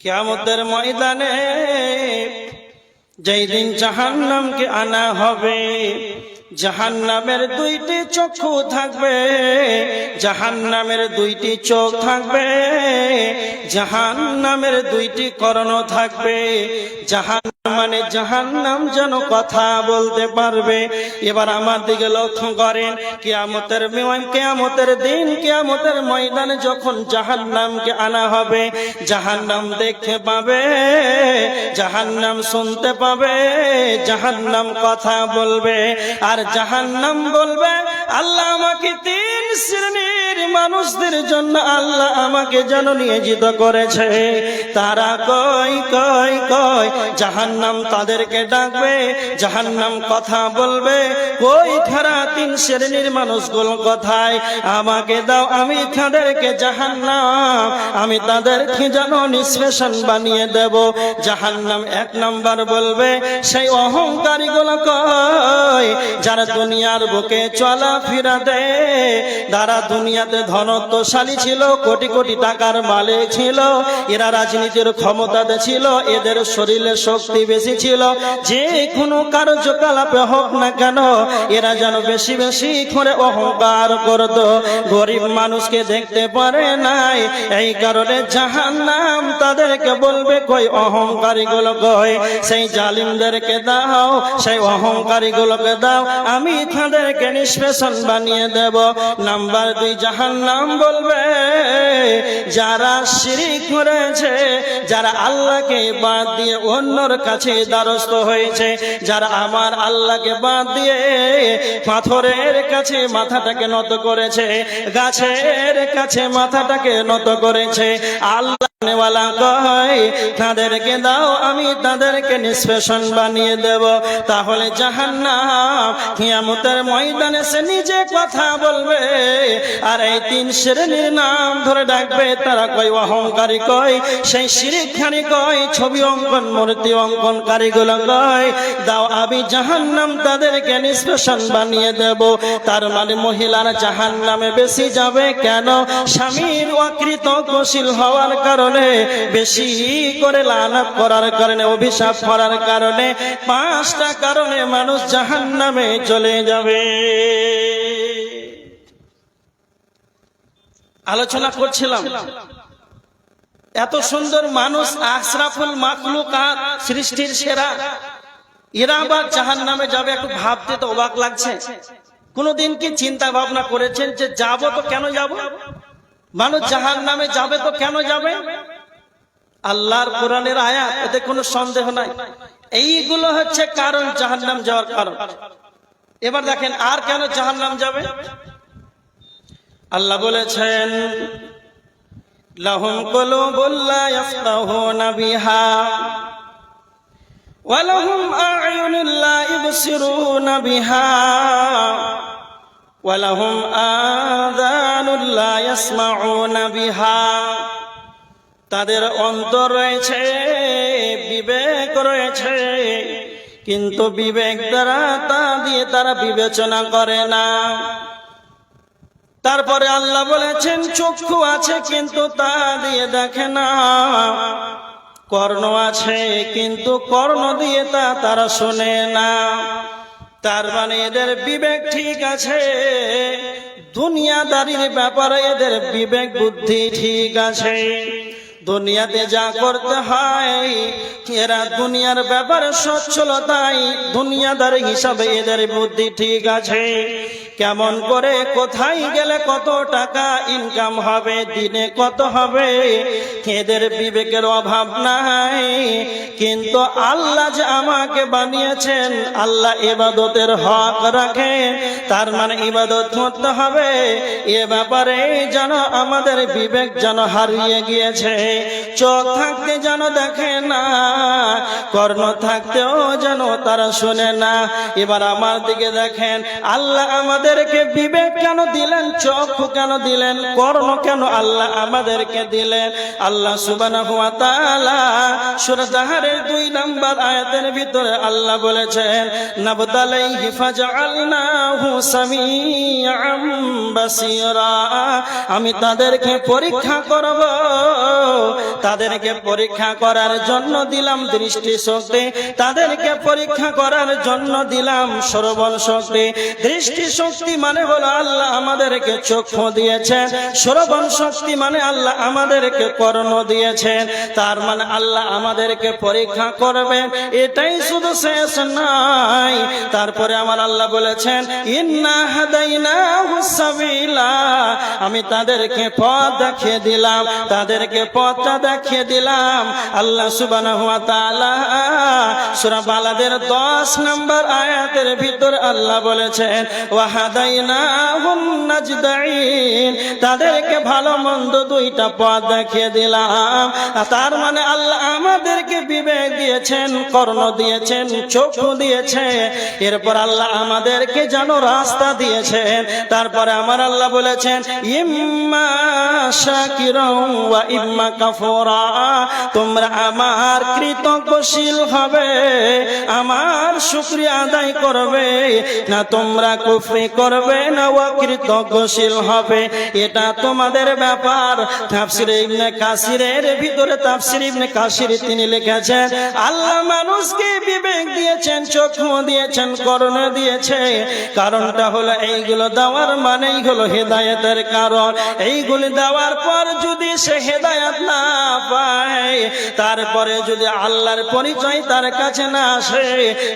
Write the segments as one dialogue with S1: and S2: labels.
S1: কিয়ামতের ময়দানে যেই দিন জাহান্নামকে আনা হবে, জাহান্নামের দুইটি চক্ষু থাকবে, জাহান্নামের দুইটি চোখ থাকবে, জাহান্নামের দুইটি কর্ণ থাকবে। জাহান মানে জাহান্নাম যেন কথা বলতে পারবে। এবার আমার দিকে লক্ষ্য করেন, কেয়ামতের কিয়ামতের দিন, কেয়ামতের ময়দানে যখন জাহান্নামকে আনা হবে, জাহান্নাম দেখতে পাবে, জাহান্নাম শুনতে পাবে। জাহান্নাম কথা বলবে। আর জাহান্নাম বলবে আল্লাহ আমাকে তিন শ্রেণির মানুষদের জন্য আল্লাহ আমাকে যেন নিয়োজিত করেছে। তারা কই কই কই, জাহান্নাম তাদেরকে ডাকবে, জাহান্নাম কথা বলবে। কই খারা তিন শ্রেণির মানুষগুলো কথায়? আমাকে দাও, আমি তাদেরকে জাহান্নাম, আমি তাদেরকে যেন নিষ্পেষণ বানিয়ে দেব। জাহান্নাম এক নাম্বার বলবে, সেই অহংকারী গুলো কয় যারা দুনিয়ার বুকে চলা ফিরা দেয় যারা দুনিয়াতে ধনত্বশালী ছিল, কোটি কোটি টাকার মালিক ছিল, এরা রাজনীতির ক্ষমতাতে ছিল, এদের শরীরে শক্তি বেশি ছিল, যে কোনো কার্যকলাপে হোক না কেন, এরা যেন বেশি বেশি করে অহংকার করত। গরিব মানুষকে দেখতে পারে নাই, এই কারণে জাহান নাম তাদেরকে বলবে, কই অহংকারী গুলো কই? সেই জালিমদেরকে দাও, সেই অহংকারী গুলোকে দাও, আমি তাদেরকে নিষ্পেষণ বানিয়ে দেব। নাম্বার দুই, জাহান নাম বলবে, যারা শিরিক করেছে, যারা আল্লাহকে বাদ দিয়ে অন্যর কাছে দ্বারস্থ হয়েছে, যারা আমার আল্লাহকে বাদ দিয়ে পাথরের কাছে মাথাটাকে নত করেছে, গাছের কাছে মাথাটাকে নত করেছে, আল্লাহ তাদেরকে দাও, আমি তাদেরকে নিষ্পেষণ বানিয়ে দেব। তাহলে জাহান্নাম কিয়ামতের ময়দানে সে নিজে কথা বলবে। আর এই তিন শ্রেণির নাম ধরে ডাকবে, তারা কয়, অহংকারী কয়, সেই শিরিকখানি কয়, ছবি অঙ্কন, মূর্তি অঙ্কন, কারিগুলো কয়, দাও, আমি জাহান্নাম তাদেরকে নিষ্পেষণ বানিয়ে দেব। তার মানে মহিলারা জাহান্নামে বেশি যাবে কেন? স্বামীর অকৃত কশিল হওয়ার কারণে বেশি করে লানত করার কারণে, অভিশাপ করার কারণে, পাঁচটা কারণে মানুষ জাহান্নামে চলে যাবে। আলোচনা করছিলাম, এত সুন্দর মানুষ আশরাফুল মাকলুকাত সৃষ্টির সেরা, এরা আবার জাহান নামে যাবে, একটু ভাবতে তো অবাক লাগছে। কোনদিন কি চিন্তা ভাবনা করেছেন যে যাব তো কেন যাব? মানুষ জাহান নামে যাবে তো কেন যাবে? আল্লাহর কোরআনের আয়াত, এতে কোনো সন্দেহ নাই। এইগুলো হচ্ছে কারণ জাহান নাম যাওয়ার কারণ। এবার দেখেন, আর কেন জাহান নাম যাবে? আল্লাহ বলেছেন, লাহুম কুলুবুল্লা ইয়াফকাহুনা বিহা, ওয়ালাহুম আ'য়ুনুল লা ইবসিরুনা বিহা, ওয়ালাহুম আযানুল তাদের অন্তর রয়েছে, বিবেক রয়েছে, কিন্তু বিবেক দ্বারা তা দিয়ে তারা বিবেচনা করে না। তারপরে আল্লাহ বলেছেন, চক্ষু আছে কিন্তু তা দিয়ে দেখে না। কর্ণ আছে কিন্তু কর্ণ দিয়ে তা তারা শোনে না। তার মানে এদের বিবেক ঠিক আছে দুনিয়াদারির ব্যাপারে এদের বিবেক, বুদ্ধি ঠিক আছে। দুনিয়াতে যা করতে হয়, এরা দুনিয়ার ব্যাপারে সচ্ছলতাই দুনিয়াদার হিসাবে এদের বুদ্ধি ঠিক আছে। কেমন করে, কোথায় গেলে কত টাকা ইনকাম হবে, দিনে কত হবে এদের বিবেকের অভাব নাই। কিন্তু আল্লাহ যে আমাকে বানিয়েছেন, আল্লাহ ইবাদতের হক রাখে, তার মানে ইবাদত করতে হবে। এ ব্যাপারে যেন আমাদের বিবেক যেন হারিয়ে গিয়েছে, চোখ থাকতে যেন দেখে না, কর্ণ থাকতেও যেন তারা শুনে না। এবার আমার দিকে দেখেন, আল্লাহ আমাদের আমাদেরকে বিবেক কেন দিলেন চক্ষু কেন দিলেন কর্ণ কেন আল্লাহ আমাদেরকে দিলেন? আল্লাহ সুবহানাহু ওয়া তাআলা সূরা জাহারের দুই নাম্বার আয়াতের ভিতরে আল্লাহ বলেছেন নাবতালাইহি ফাজআলনাহু সামিআম বাসীরা। আমি তাদেরকে পরীক্ষা করব। তাদেরকে পরীক্ষা করার জন্য দিলাম দৃষ্টি শক্তি তাদেরকে পরীক্ষা করার জন্য দিলাম শ্রবণ শক্তি দৃষ্টি শক্তি মানে হলো আল্লাহ আমাদেরকে চক্ষু দিয়েছেন। শ্রবণ শক্তি মানে আল্লাহ আমাদেরকে কর্ণ দিয়েছেন। তার মানে আল্লাহ আমাদেরকে পরীক্ষা করবেন। এটাই শুধু শেষ নাই। তারপরে আমার আল্লাহ বলেছেন, ইন্না হাদাইনা হুসাবিলা আমি তাদেরকে পথ দেখিয়ে দিলাম, তাদেরকে পথটা দেখিয়ে দিলাম। আল্লাহ সুবহানাহু ওয়া তাআলা সূরা বালাদের 10 নম্বর আয়াতের ভিতর আল্লাহ বলেছেন ওয়াহাদাইনা হুম তাদেরকে ভালো মন্দ দুইটা পথ দেখিয়ে দিলাম। তার মানে আল্লাহ আমাদেরকে বিবেক দিয়েছেন, কর্ণ দিয়েছেন, চক্ষু দিয়েছে। এরপর আল্লাহ আমাদেরকে যেন রাস্তা দিয়েছেন। তারপরে আমার আল্লাহ বলেছেন, ইম্মা শাকিরাও ইম্মা কাফুরা, তোমরা আমার কৃতজ্ঞশীল হবে, আমার শুকরিয়া আদায় করবে, না তোমরা কুফরি করবে, না ওয়া কৃতজ্ঞশীল হবে, এটা তোমাদের ব্যাপার। তাফসিরে ইবনে কাসিরের ভিতরে তাফসির ইবনে কাসির তিনি লিখেছেন, আল্লাহ মানুষকে বিবেক দিয়েছেন, চক্ষু দিয়েছেন, করণ দিয়েছে। কারণটা হলো এইগুলো দেওয়ার মানেই হলো হেদায়েতের কারণ। এইগুলি দেওয়ার পর যদি সে হেদায়েত না পায়, তারপরে যদি আল্লাহর পরিচয় তার কাছে না আসে,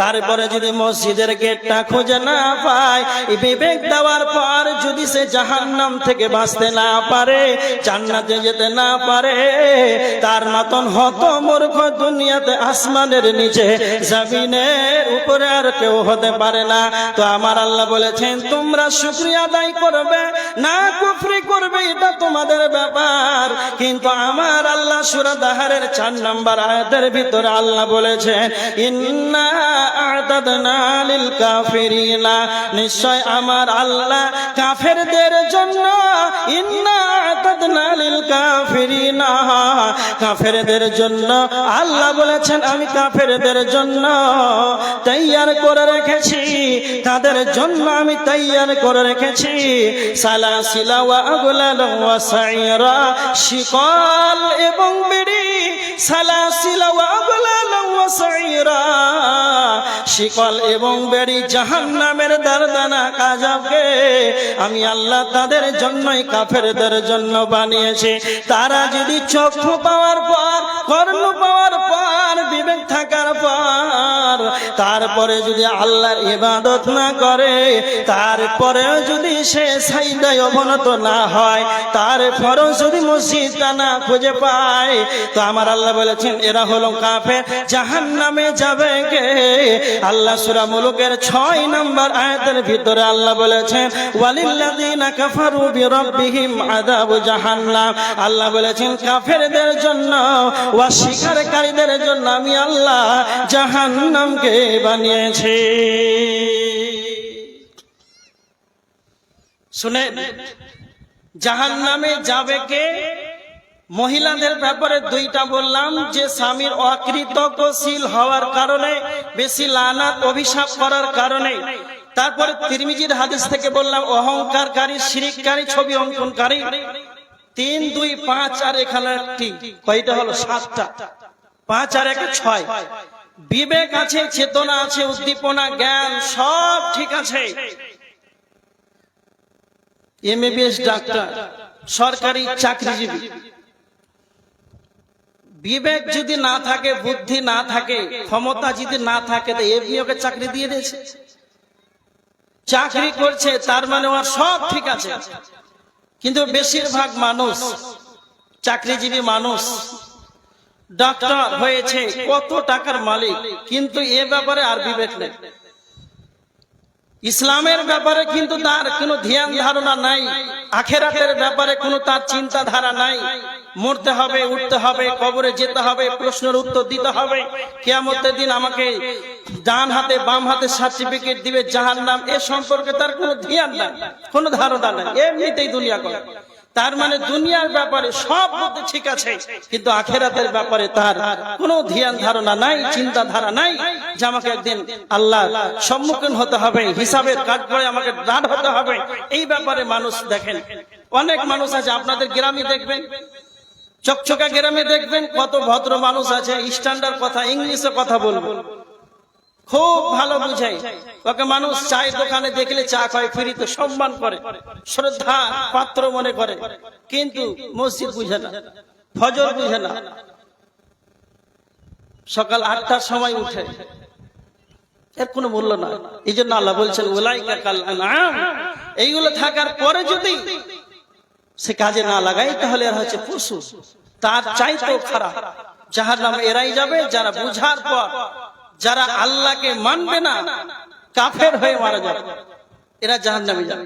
S1: তারপরে যদি মসজিদের গেটটা খুঁজে না পায় বিবেক দেওয়ার পর যদি সে জাহান্নাম থেকে বাঁচতে না পারে, জান্নাতে যেতে না পারে, তার মতন হত মূর্খ দুনিয়াতে আসমানের নিচে, জমিনের উপরে আর কেউ হতে পারে না। তো আমার আল্লাহ বলেছেন, তোমরা শুক্রিয়া আদায় করবে, না কুফরি করবে, এটা তোমাদের ব্যাপার। কিন্তু আমার আল্লাহ সুরা দাহারের চার নম্বর আয়াতের ভিতরে আল্লাহ বলেছেন, ইন্না আতাদনা লিল কাফিরিনা। নিশ্চয় আমার আল্লাহ কাফেরদের জন্য কাফেরদের জন্য, আল্লাহ বলেছেন, আমি কাফেরদের জন্য তৈয়ার করে রেখেছি। তাদের জন্য আমি তৈয়ার করে রেখেছি। শিকল এবং বিড়ি। সালাসিলা সাইরা শিকল এবং বেড়ি জাহান নামের দারদানা কাজাবকে আমি আল্লাহ তাদের জন্যই কাফেরদের জন্য বানিয়েছি। তারা যদি চক্ষু পাওয়ার পর কর্ণ পাওয়ার পর, বিবেক থাকার পর, তারপরে যদি আল্লাহর ইবাদত না করে, তারপরেও যদি সে সাইদায় অবনত না হয় তারপরেও যদি মসজিদটা না খুঁজে পায়, তো আমার আল্লাহ বলেছেন, এরা হলো কাফের জাহান নামে যাবে কে? আল্লাহ সুরা মুলুকের ছয় নম্বর আয়াতের ভিতরে আল্লাহ বলেছেন, ওয়ালিল্লাযিনা কাফারু বিরাব্বিহিম আযাবু জাহান্নাম। আল্লাহ বলেছেন, কাফেরদের জন্য অস্বীকারীদের জন্য আমি আল্লাহ জাহান্নামকে বানিয়েছি। শুনে জাহান নামে যাবে কে? মহিলাদের ব্যাপারে দুইটা বললাম, যে স্বামীর অকৃতজ্ঞশীল হওয়ার কারণে, বেশি লানাত, অভিশাপ করার কারণে। তারপরে তিরমিজির হাদিস থেকে বললাম, অহংকারকারী, শিরিককারী, ছবি অঙ্কনকারী। তিন, দুই, পাঁচ আর এখানে একটি কয়টা হলো? সাতটা। পাঁচ আর একে ছয়। বিবেক আছে, চেতনা আছে, উদ্দীপনা, জ্ঞান, সব ঠিক আছে। ডাক্তার, সরকারি চাকরিজীবী। বিবেক যদি না থাকে, বুদ্ধি না থাকে, ক্ষমতা যদি না থাকে, তো এমনি ওকে চাকরি দিয়ে দিয়েছে। চাকরি করছে, তার মানে ওর সব ঠিক আছে। কিন্তু বেশিরভাগ মানুষ চাকরিজীবী মানুষ ডাক্তার হয়েছে কত টাকার মালিক, কিন্তু এ ব্যাপারে আর বিবেক নেই। ইসলামের ব্যাপারে কিন্তু তার কোনো ধ্যান ধারণা নাই। আখেরাতের ব্যাপারে কোনো তার চিন্তাধারা নাই। মরতে হবে, উঠতে হবে, কবরে যেতে হবে, প্রশ্নের উত্তর দিতে হবে। কেয়ামতের দিন আমাকে ডান হাতে, বাম হাতে সার্টিফিকেট দিবে জাহান নাম এ সম্পর্কে তার কোনো ধ্যান নাই, কোনো ধারণা নাই। এমনিতেই দুনিয়া করে তার মানে দুনিয়ার ব্যাপারে সব মধ্যে ঠিক আছে, কিন্তু আখেরাতের ব্যাপারে তার কোনো ধ্যান ধারণা নাই, চিন্তাধারা নাই যে আমাকে একদিন আল্লাহ সম্মুখীন হতে হবে, হিসাবের কাজ করে আমাকে দাঁড় হতে হবে। এই ব্যাপারে মানুষ দেখেন। অনেক মানুষ আছে, আপনাদের গ্রামে দেখবেন, চকচকা গ্রামে দেখবেন, কত ভদ্র মানুষ আছে, স্ট্যান্ডার্ড কথা, ইংলিশে কথা বলব। খুব ভালো বুঝাই। ওকে মানুষ চায়ের দোকানে দেখলে চা খায় ফ্রিতে সম্মান করে শ্রদ্ধা পাত্র মনে করে। কিন্তু মসজিদ বুঝে না ফজর বুঝে না। সকাল আটটার সময় উঠে। এর কোনো মূল্য না। এই জন্য আল্লাহ বলছেন কাল এইগুলো থাকার পরে যদি সে কাজে না লাগাই তাহলে আর হচ্ছে পশু। তার চাইতেও খারাপ। যাহার নামে এরাই যাবে যারা বুঝার পর যারা আল্লাহকে মানবে না, কাফের হয়ে মারা যাবে। এরা জাহান নামে যাবে।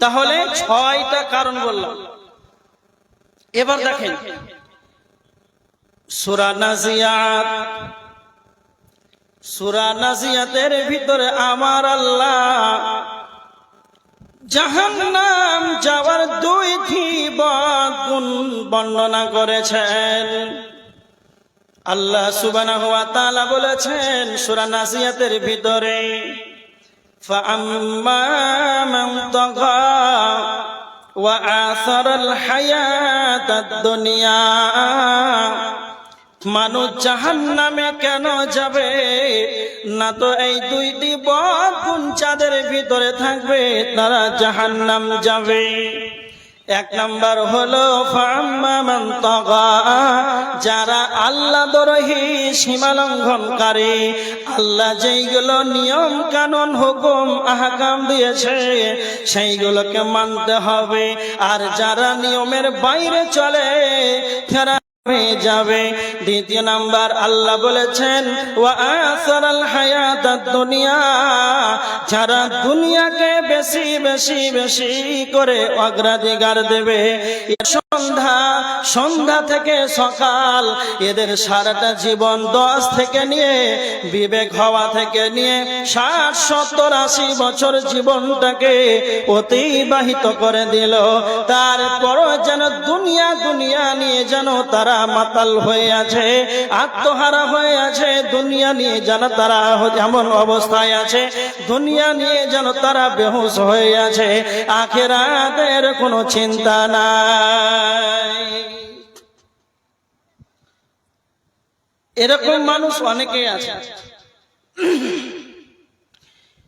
S1: তাহলে ছয়টা কারণ বললাম। এবার দেখেন, সুরা নাজিয়াত। সুরা নাজিয়াতের ভিতরে আমার আল্লাহ জাহান্নাম যাওয়ার দুইটি বর্ণনা করেছেন। আল্লাহ সুবানা হওয়া তালা বলেছেন, সুরা নাসিয়াতের ভিতরে মানুষ জাহান নামে কেন যাবে? না তো এই দুইটি বন চাঁদের ভিতরে থাকবে, তারা জাহান নাম যাবে। এক নম্বর হলো যারা আল্লাহ দরহি সীমা লঙ্ঘনকারী, আল্লাহ যেইগুলো নিয়ম কানুন, হুকুম, আহকাম দিয়েছে, সেইগুলোকে মানতে হবে। আর যারা নিয়মের বাইরে চলে, তারা হয়ে যাবে। দ্বিতীয় নাম্বার আল্লাহ বলেছেন দুনিয়া যারা দুনিয়াকে বেশি বেশি বেশি করে অগ্রাধিকার দেবে সন্ধ্যা সন্ধ্যা থেকে সকাল। এদের সারাটা জীবন দশ থেকে নিয়ে, বিবেক হওয়া থেকে নিয়ে, ষাট, সত্তর, আশি বছর জীবনটাকে অতিবাহিত করে দিল। তারপরও যেন দুনিয়া দুনিয়া নিয়ে যেন তারা মাতাল হয়ে আছে, আত্মহারা হয়ে আছে, দুনিয়া নিয়ে যেন তারা এমন অবস্থায় আছে, দুনিয়া নিয়ে যেন তারা বেহুশ হয়ে আছে। আখেরাতের কোনো চিন্তা নাই। এরকম মানুষ অনেকেই আছে।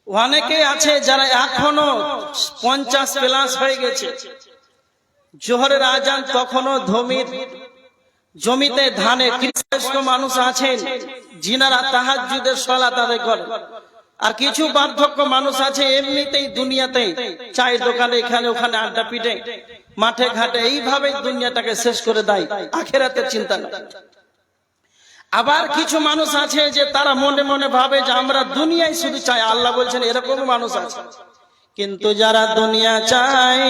S1: অনেকে আছে যারা এখনও পঞ্চাশ প্লাস হয়ে গেছে। জোহরের আজান তখনও ধমির। জমিতে ধানে কৃষ্ণ মানুষ আছেন। যিনারা তাহাজুদের সলা তাদের করে আর কিছু বার্ধক্য মানুষ আছে এমনিতেই দুনিয়াতে। চায়ের দোকানে এখানে ওখানে আড্ডা পিটে। মাঠে ঘাটে এইভাবে দুনিয়াটাকে শেষ করে দেয় আখেরাতে চিন্তা আবার কিছু মানুষ আছে যে তারা মনে মনে ভাবে যে আমরা দুনিয়ায় শুধু চাই, আল্লাহ বলছেন এরকম মানুষ আছে। কিন্তু যারা দুনিয়া চায়,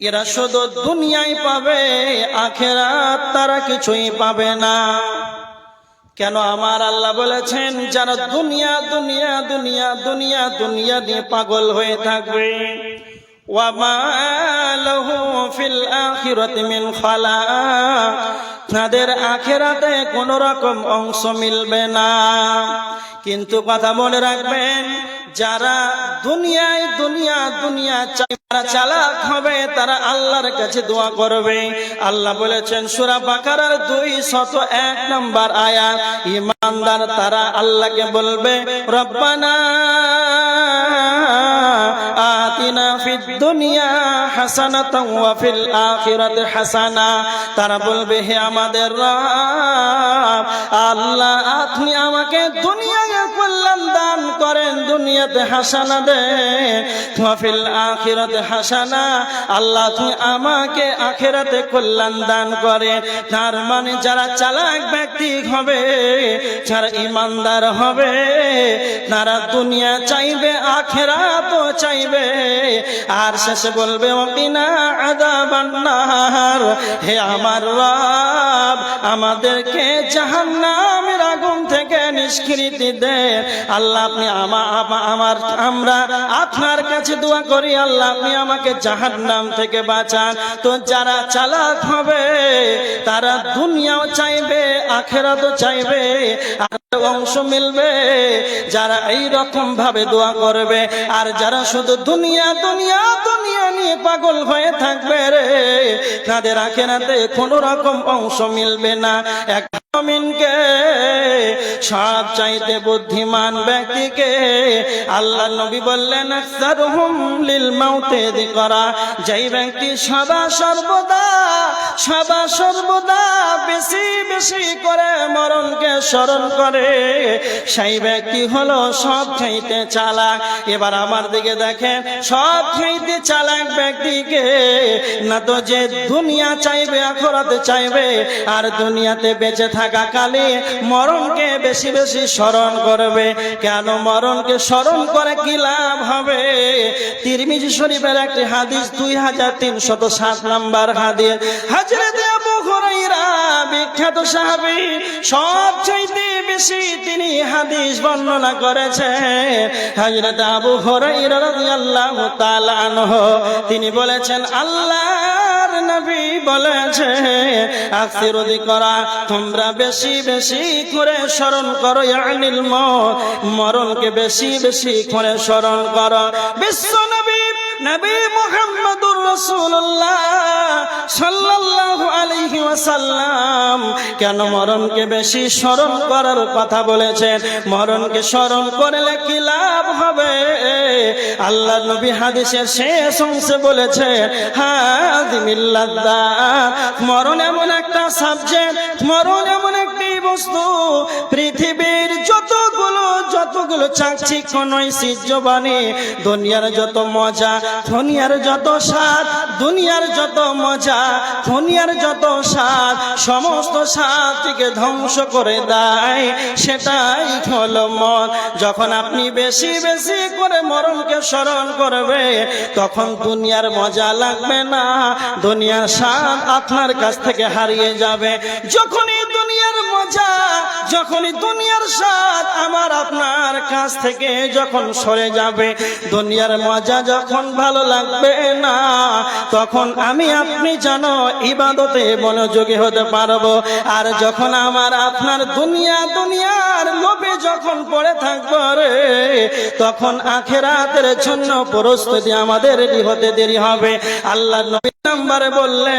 S1: এরা শুধু দুনিয়ায় পাবে, আখেরাত তারা কিছুই পাবে না। কেন আমার আল্লাহ বলেছেন, যারা দুনিয়া দুনিয়া দুনিয়া দুনিয়া দুনিয়া দিয়ে পাগল হয়ে থাকবে ওয়ামা লাহু ফিল আখিরাতি মিন খালাক তাদের আখেরাতে কোন রকম অংশ মিলবে না। কিন্তু কথা মনে রাখবেন, যারা দুনিয়ায় দুনিয়া দুনিয়া চাই চালাক হবে, তারা আল্লাহর কাছে দোয়া করবে। আল্লাহ বলেছেন, সুরা বাকারার দুই শত এক নম্বর আয়াত, ইমানদার তারা আল্লাহকে বলবে, রব্বানা দুনিয়া হাসানা। তারা বলবে হে আমাদের আল্লাহ আপনি আমাকে দুনিয়ায় কল্যাণ দান করেন দুনিয়াতে হাসানা দে ফিল আখিরাতে হাসানা, আল্লাহ তুমি আমাকে আখেরাতে কল্যাণ দান করে। তার মানে যারা চালাক ব্যক্তি হবে, যারা ইমানদার হবে, তারা দুনিয়া চাইবে আখেরা তো চাইবে। আর শেষে বলবে ওকিনা আদাবান্নার হে আমার রব, আমাদেরকে জাহান্নামের আগুন থেকে নিষ্কৃতি দে। আল্লাহ আপনি আমা- আমা- আমার, আমরা আপনার কাছে দোয়া করি, আল্লাহ, আপনি আমাকে জাহান্নাম থেকে বাঁচান। তো যারা চালাক হবে, তারা দুনিয়াও চাইবে, আখেরাতও চাইবে আর অংশ মিলবে, যারা এই রকম ভাবে দোয়া করবে, আর যারা শুধু দুনিয়া দুনিয়া দুনিয়া নিয়ে পাগল হয়ে থাকবে রে তাদের আখেরাতে কোনো রকম অংশ মিলবে না। এক সব চাইতে বুদ্ধিমান ব্যক্তিকে আল্লাহ নবী বললেন লিল করা যেই ব্যক্তি সদা সর্বদা সদা সর্বদা বেশি বেশি করে মরণকে স্মরণ করে। সেই ব্যক্তি হলো সব খাইতে চালাক। এবার আমার দিকে দেখেন, সব খাইতে চালাক ব্যক্তিকে না তো যে দুনিয়া চাইবে, আখরাতে চাইবে, আর দুনিয়াতে বেঁচে থাকা কালে মরণকে বেশি বেশি স্মরণ করবে। কেন মরণকে স্মরণ করে কি লাভ হবে? তিরমিজি শরীফের একটি হাদিস, দুই হাজার তিনশত সাত নাম্বার হাদিস। হাজরত দেব হুরাইরা বিখ্যাত সাহাবী সব চাইতে বেশি তিনি হাদিস বর্ণনা করেছেন। হযরত আবু হুরাইরা তিনি বলেছেন, আল্লাহর নবী বলেছে করা তোমরা বেশি বেশি স্মরণ করো মরণকে বেশি বেশি করে স্মরণ করো। বিশ্ব নবী নবী মুহাম্মদুর কেন মরণকে বেশি স্মরণ করার কথা বলেছেন? মরণকে স্মরণ করলে কি লাভ হবে? আল্লাহ নবী হাদিসের শেষ অংশে বলেছে হাদিমিল্লাদা মরণ এমন একটা সাবজেক্ট মরণ এমন একটি বস্তু। পৃথিবীর যতগুলো যতগুলো চাকচিক্য, নৈশিজ্য বাণী, দুনিয়ার যত মজা, দুনিয়ার যত স্বাদ দুনিয়ার যত মজা, দুনিয়ার যত স্বাদ, সমস্ত স্বাদটিকে ধ্বংস করে দেয়। সেটাই হলো মন। যখন আপনি বেশি বেশি করে মরণকে স্মরণ করবে, তখন দুনিয়ার মজা লাগবে না। দুনিয়ার স্বাদ আপনার কাছ থেকে হারিয়ে যাবে। যখনই মজা যখনই দুনিয়ার আমার আপনার কাছ থেকে যখন সরে যাবে, দুনিয়ার মজা যখন ভালো লাগবে না, তখন আমি আপনি জানো ইবাদতে মনোযোগী হতে পারব। আর যখন আমার আপনার দুনিয়া, দুনিয়ার লোভে যখন পড়ে থাকব রে, তখন আখেরাতের জন্য প্রস্তুতি আমাদের হতে দেরি হবে। আল্লাহ নবী নাম্বারে বললে,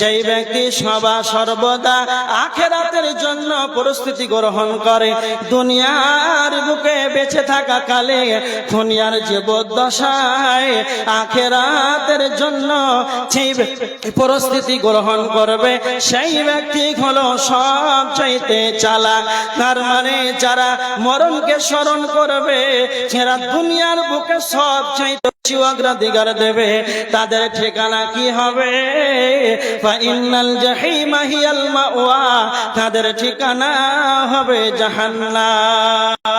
S1: যেই ব্যক্তি সবা সর্বদা আখেরাতের জন্য প্রস্তুতি গ্রহণ করে। দুনিয়ার বুকে বেঁচে থাকা কালে দুনিয়ার জীবদ্দশায় আখেরাতের জন্য পরিস্থিতি গ্রহণ করবে। সেই ব্যক্তি হলো সব চাইতে চালাক। তার মানে যারা মরণকে স্মরণ করবে, সেরা দুনিয়ার বুকে সব চাইতে বেশি অগ্রাধিকার দেবে তাদের ঠিকানা কি হবে? তাদের ঠিকানা হবে জাহান্নাম।